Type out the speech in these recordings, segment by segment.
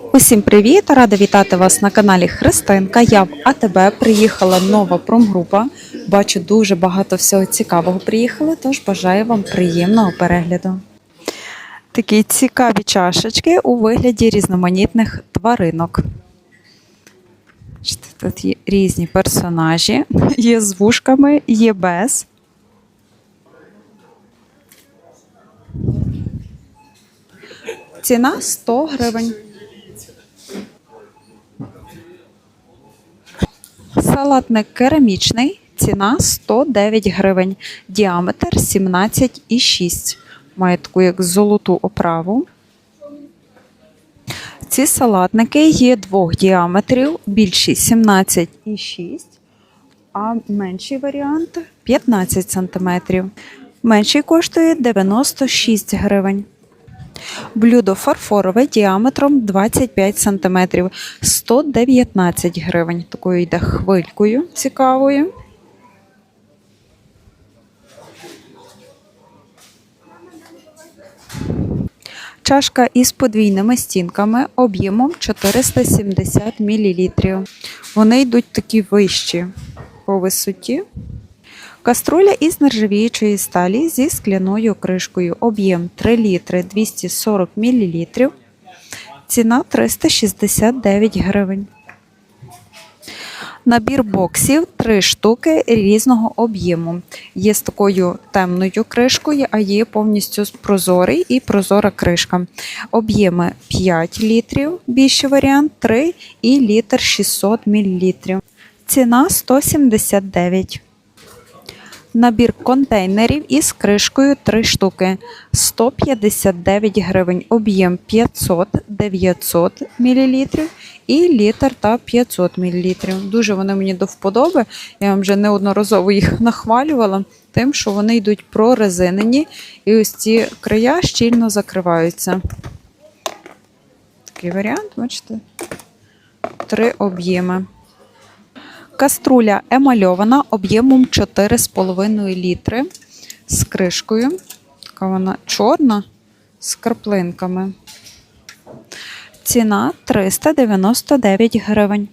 Усім привіт! Рада вітати вас на каналі Христинка. Я в АТБ приїхала нова промгрупа. Бачу дуже багато всього цікавого приїхало, тож бажаю вам приємного перегляду. Такі цікаві чашечки у вигляді різноманітних тваринок. Тут є різні персонажі, є з вушками, є без. Ціна 100 гривень. Салатник керамічний, ціна 109 гривень, діаметр 17,6. Має таку як золоту оправу. Ці салатники є двох діаметрів, більший 17,6, а менший варіант 15 см. Менший коштує 96 гривень. Блюдо фарфорове діаметром 25 см, 119 гривень. Такою йде хвилькою цікавою. Чашка із подвійними стінками об'ємом 470 мл. Вони йдуть такі вищі по висоті. Каструля із нержавіючої сталі зі скляною кришкою. Об'єм 3 літри 240 мл. Ціна 369 гривень. Набір боксів 3 штуки різного об'єму. Є з такою темною кришкою, а є повністю прозорий і прозора кришка. Об'єми 5 літрів, більший варіант 3 і літр 600 мл. Ціна 179 Набір контейнерів із кришкою 3 штуки 159 гривень, об'єм 500-900 мл і літр та 500 мл. Дуже вони мені до вподоби. Я вам вже неодноразово їх нахвалювала, тим, що вони йдуть прорезинені, і ось ці края щільно закриваються. Такий варіант, бачите? Три об'єми. Каструля емальована об'ємом 4,5 літри з кришкою. Така вона чорна з краплинками. Ціна 399 гривень.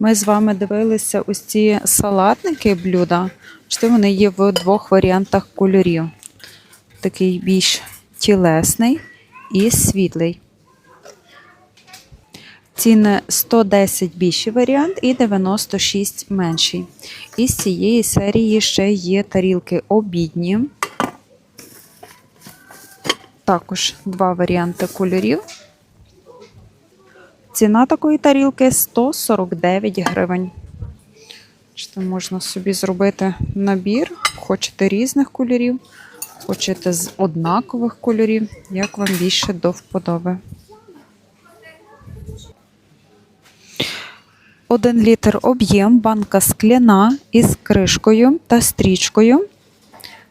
Ми з вами дивилися ось ці салатники блюда. Що вони є в двох варіантах кольорів. Такий більш тілесний і світлий. Ціни 110 більший варіант і 96 менший. Із цієї серії ще є тарілки обідні. Також два варіанти кольорів. Ціна такої тарілки 149 гривень. Що можна собі зробити набір, хочете різних кольорів, хочете з однакових кольорів, як вам більше до вподоби. 1 літр об'єм, банка скляна із кришкою та стрічкою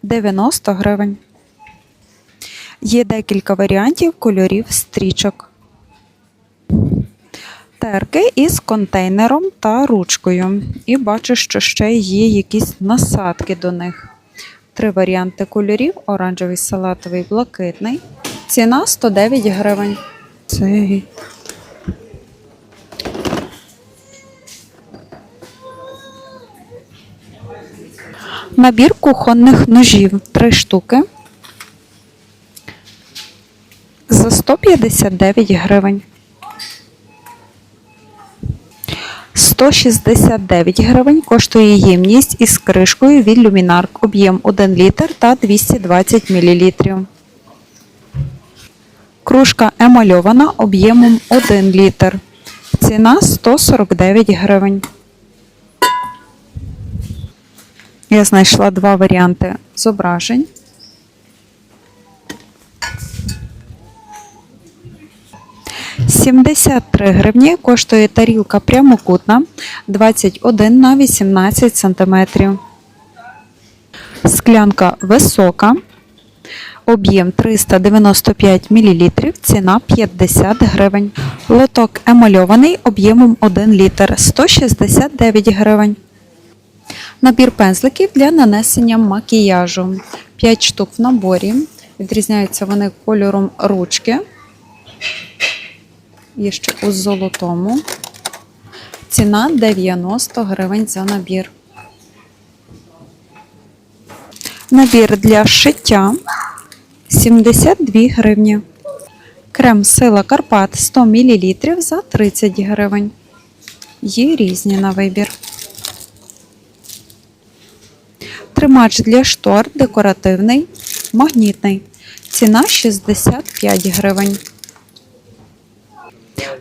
90 гривень. Є декілька варіантів кольорів стрічок. Терки із контейнером та ручкою. І бачу, що ще є якісь насадки до них. Три варіанти кольорів: оранжевий, салатовий, блакитний. Ціна 109 гривень. Цей Набір кухонних ножів 3 штуки за 159 гривень. 169 гривень коштує ємність із кришкою від люмінарк об'єм 1 літр та 220 мл. Кружка емальована об'ємом 1 літр. Ціна 149 гривень. Я знайшла два варіанти зображень. «73 гривні коштує тарілка прямокутна 21 на 18 см. Склянка висока. Об'єм 395 мл, ціна 50 гривень. Лоток емальований об'ємом 1 літр 169 гривень. Набір пензликів для нанесення макіяжу. 5 штук в наборі. Відрізняються вони кольором ручки. Є ще у золотому. Ціна 90 гривень за набір. Набір для шиття 72 гривні. Крем Сила Карпат 100 мл за 30 гривень. Є різні на вибір. Тримач для штор декоративний, магнітний. Ціна 65 гривень.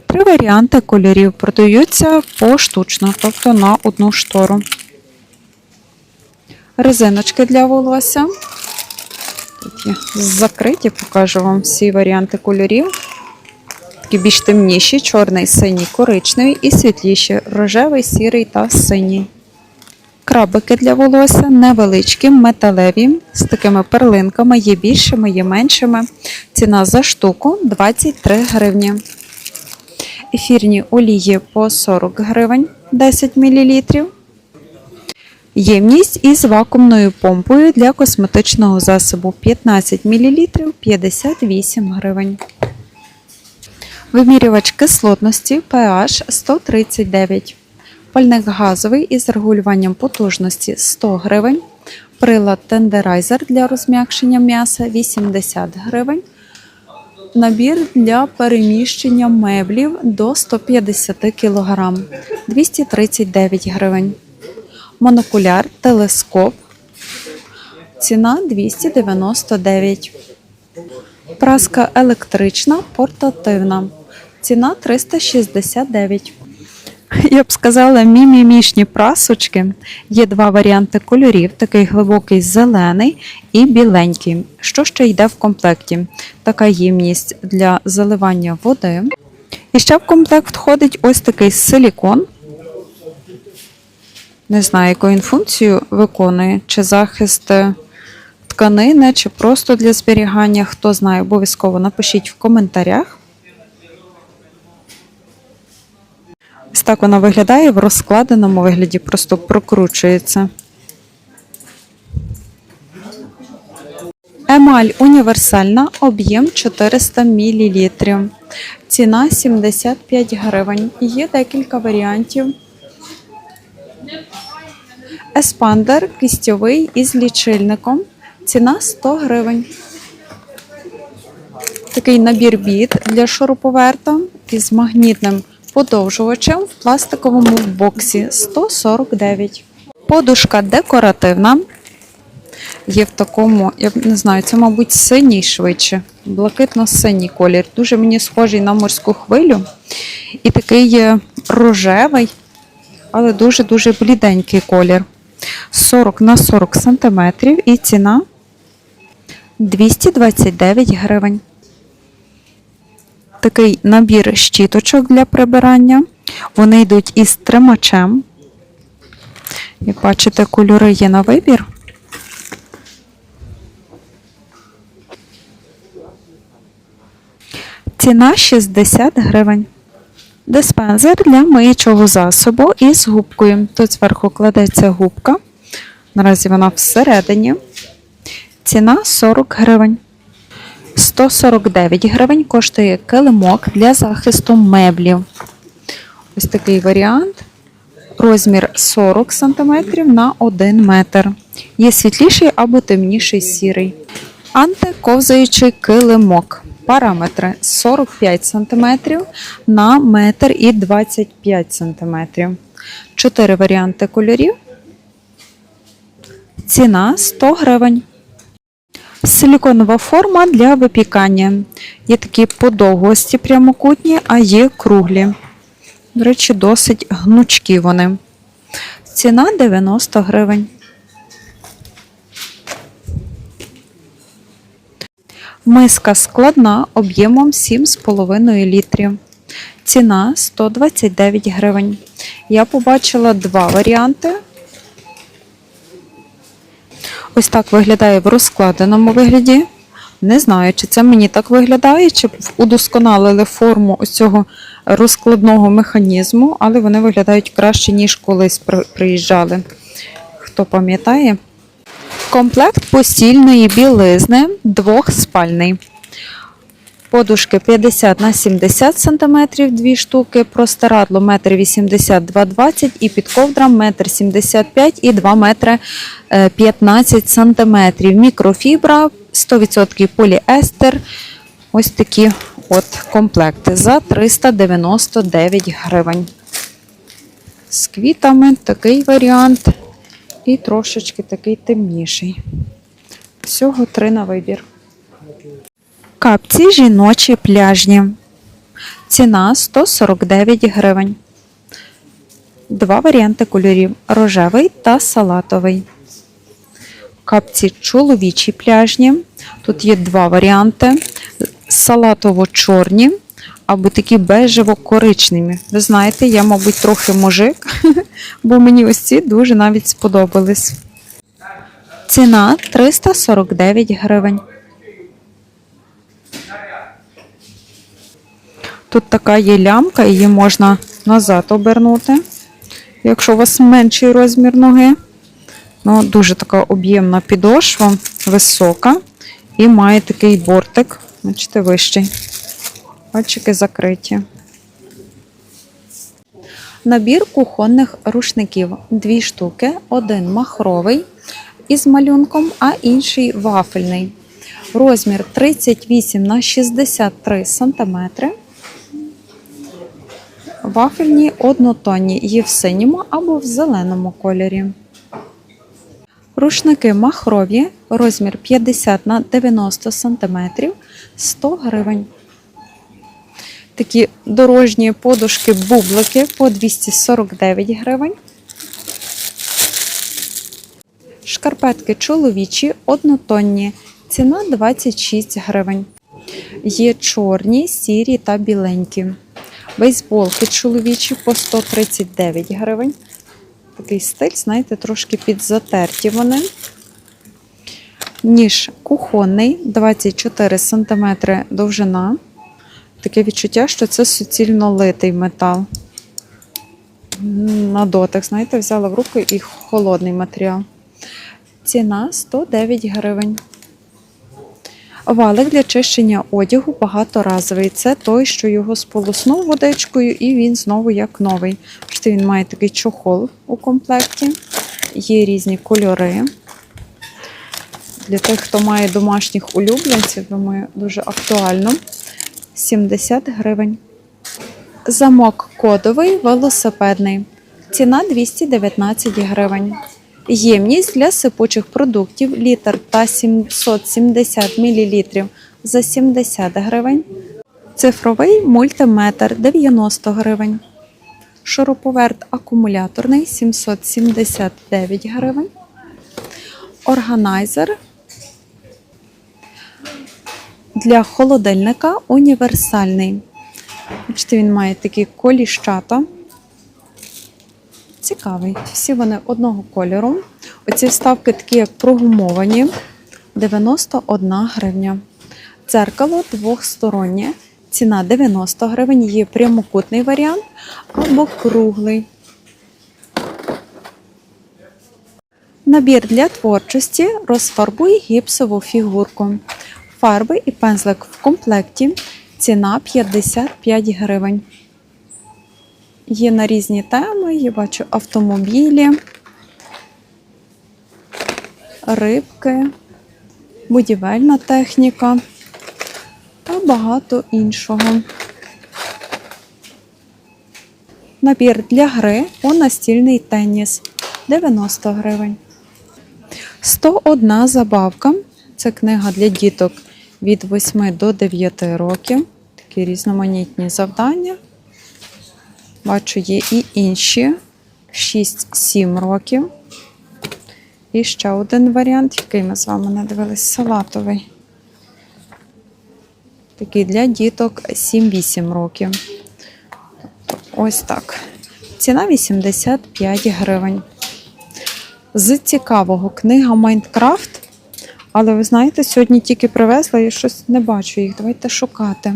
Три варіанти кольорів продаються поштучно, тобто на одну штору. Резиночки для волосся. Є закриті, покажу вам всі варіанти кольорів. Такі більш темніші, чорний, синій, коричневий і світліші, рожевий, сірий та синій. Крабики для волосся невеличкі, металеві, з такими перлинками, є більшими, є меншими. Ціна за штуку 23 гривні. Ефірні олії по 40 гривень 10 мл. Ємність із вакуумною помпою для косметичного засобу 15 мл 58 гривень. Вимірювач кислотності pH 139. Пальник газовий із регулюванням потужності 100 гривень. Прилад тендерайзер для розм'якшення м'яса 80 гривень. Набір для переміщення меблів до 150 кг 239 гривень. Монокуляр, телескоп. Ціна 299. Праска електрична, портативна. Ціна 369. Я б сказала, мімімішні прасочки. Є два варіанти кольорів: такий глибокий зелений і біленький. Що ще йде в комплекті? Така ємність для заливання води. І ще в комплект входить ось такий силікон. Не знаю, яку він функцію виконує, чи захист е, тканини, чи просто для зберігання. Хто знає, обов'язково напишіть в коментарях. Ось так вона виглядає в розкладеному вигляді, просто прокручується. Емаль універсальна, об'єм 400 мл. Ціна 75 гривень. Є декілька варіантів. Еспандер кістьовий із лічильником. Ціна 100 гривень. Такий набір біт для шуруповерта із магнітним подовжувачем в пластиковому боксі 149. Подушка декоративна. Є в такому, я не знаю, це, мабуть, синій швидше. Блакитно-синій колір. Дуже мені схожий на морську хвилю. І такий рожевий, але дуже-дуже бліденький колір. 40 на 40 см і ціна 229 гривень. Такий набір щіточок для прибирання. Вони йдуть із тримачем. Як бачите, кольори є на вибір. Ціна 60 гривень. Диспенсер для миючого засобу із губкою. Тут зверху кладеться губка. Наразі вона всередині. Ціна 40 гривень. 149 гривень коштує килимок для захисту меблів. Ось такий варіант. Розмір 40 см на 1 метр. Є світліший або темніший сірий. Антиковзаючий килимок. Параметри 45 см на 1 і 25 см. Чотири варіанти кольорів. Ціна 100 гривень. Силіконова форма для випікання. Є такі подовгості прямокутні, а є круглі. До речі, досить гнучкі вони. Ціна 90 гривень. Миска складна об'ємом 7,5 літрів. Ціна 129 гривень. Я побачила два варіанти. Ось так виглядає в розкладеному вигляді. Не знаю, чи це мені так виглядає, чи удосконалили форму ось цього розкладного механізму, але вони виглядають краще, ніж колись приїжджали. Хто пам'ятає? Комплект постільної білизни двохспальний. Подушки 50 на 70 см, дві штуки, простирадло 1,80 м 2,20 і під ковдром 1,75 м і 2 метри е, 15 см. Мікрофібра, 100% поліестер. Ось такі от комплекти за 399 гривень. З квітами такий варіант і трошечки такий темніший. Всього три на вибір. Капці жіночі пляжні. Ціна 149 гривень. Два варіанти кольорів: рожевий та салатовий. Капці чоловічі пляжні. Тут є два варіанти: салатово-чорні або такі бежево-коричневі. Ви знаєте, я, мабуть, трохи мужик, бо мені ось ці дуже навіть сподобались. Ціна 349 гривень. Тут така є лямка, її можна назад обернути, якщо у вас менший розмір ноги. Ну, дуже така об'ємна підошва, висока і має такий бортик, бачите, вищий. Пальчики закриті. Набір кухонних рушників. Дві штуки, один махровий із малюнком, а інший вафельний. Розмір 38 на 63 см. Вафельні однотонні є в синьому або в зеленому кольорі. Рушники махрові, розмір 50 на 90 см, 100 гривень. Такі дорожні подушки бублики по 249 гривень. Шкарпетки чоловічі однотонні. Ціна 26 гривень. Є чорні, сірі та біленькі. Бейсболки чоловічі по 139 гривень. Такий стиль, знаєте, трошки підзатерті вони. Ніж кухонний, 24 см довжина. Таке відчуття, що це суцільно литий метал. На дотик, знаєте, взяла в руки і холодний матеріал. Ціна 109 гривень. Валик для чищення одягу багаторазовий. Це той, що його сполоснув водичкою, і він знову як новий. Бачите, він має такий чохол у комплекті. Є різні кольори. Для тих, хто має домашніх улюбленців, думаю, дуже актуально. 70 гривень. Замок кодовий велосипедний. Ціна 219 гривень. Ємність для сипучих продуктів літр та 770 мл за 70 гривень. Цифровий мультиметр 90 гривень. Шуруповерт акумуляторний 779 гривень. Органайзер для холодильника універсальний. Бачите, він має такі коліщата. Цікавий. Всі вони одного кольору. Оці вставки такі, як прогумовані. 91 гривня. Дзеркало двохстороннє. Ціна 90 гривень. Є прямокутний варіант або круглий. Набір для творчості розфарбуй гіпсову фігурку. Фарби і пензлик в комплекті. Ціна 55 гривень. Є на різні теми, я бачу автомобілі, рибки, будівельна техніка та багато іншого. Набір для гри у настільний теніс 90 гривень. 101 забавка. Це книга для діток від 8 до 9 років. Такі різноманітні завдання. Бачу, є і інші 6-7 років. І ще один варіант, який ми з вами не дивились, салатовий. Такий для діток 7-8 років. Ось так. Ціна 85 гривень. З цікавого книга Майнкрафт. Але ви знаєте, сьогодні тільки привезла і щось не бачу їх. Давайте шукати.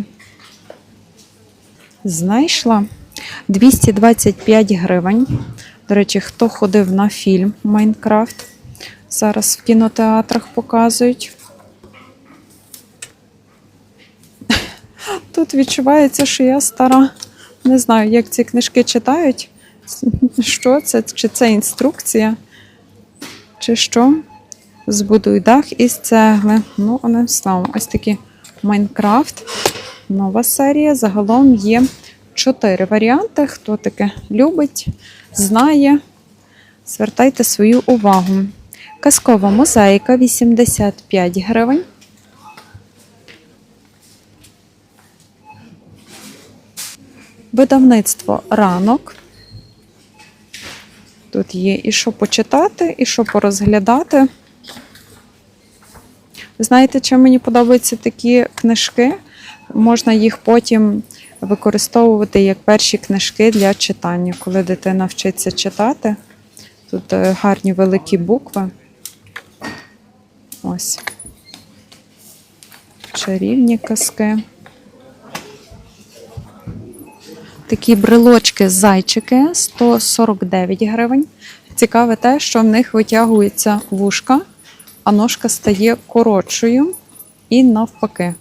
Знайшла 225 гривень. До речі, хто ходив на фільм Майнкрафт? Зараз в кінотеатрах показують. Тут відчувається, що я стара. Не знаю, як ці книжки читають. Що це? Чи це інструкція? Чи що? Збудуй дах із цегли. Ну, одним словом, ось такі Майнкрафт. Нова серія. Загалом є чотири варіанти. Хто таке любить, знає. Звертайте свою увагу. Казкова мозаїка 85 гривень. Видавництво ранок. Тут є і що почитати, і що порозглядати. Знаєте, чим мені подобаються такі книжки? Можна їх потім використовувати як перші книжки для читання, коли дитина вчиться читати. Тут е, гарні великі букви. Ось. Чарівні казки. Такі брелочки зайчики 149 гривень. Цікаве те, що в них витягується вушка, а ножка стає коротшою і навпаки.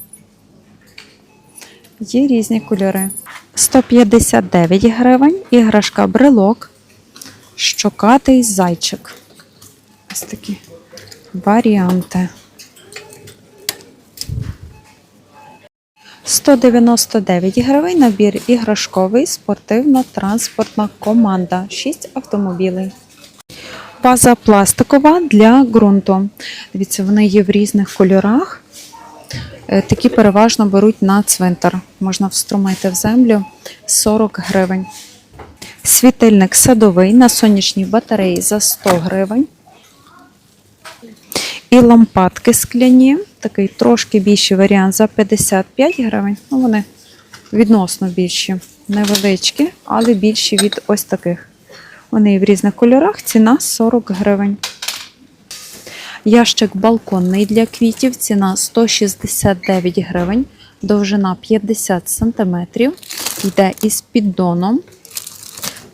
Є різні кольори. 159 гривень, іграшка брелок, щокатий зайчик. Ось такі варіанти. 199 гривень набір іграшковий спортивно-транспортна команда. 6 автомобілей. База пластикова для ґрунту. Дивіться, вони є в різних кольорах. Е, Такі переважно беруть на цвинтар. Можна вструмити в землю 40 гривень. Світильник садовий на сонячній батареї за 100 гривень. І лампадки скляні, такий трошки більший варіант за 55 гривень. Ну, вони відносно більші, невеличкі, але більші від ось таких. Вони в різних кольорах, ціна 40 гривень. Ящик балконний для квітів, ціна 169 гривень, довжина 50 см, йде із піддоном.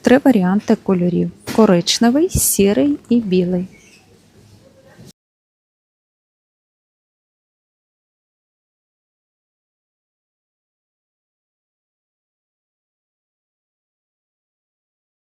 Три варіанти кольорів: коричневий, сірий і білий.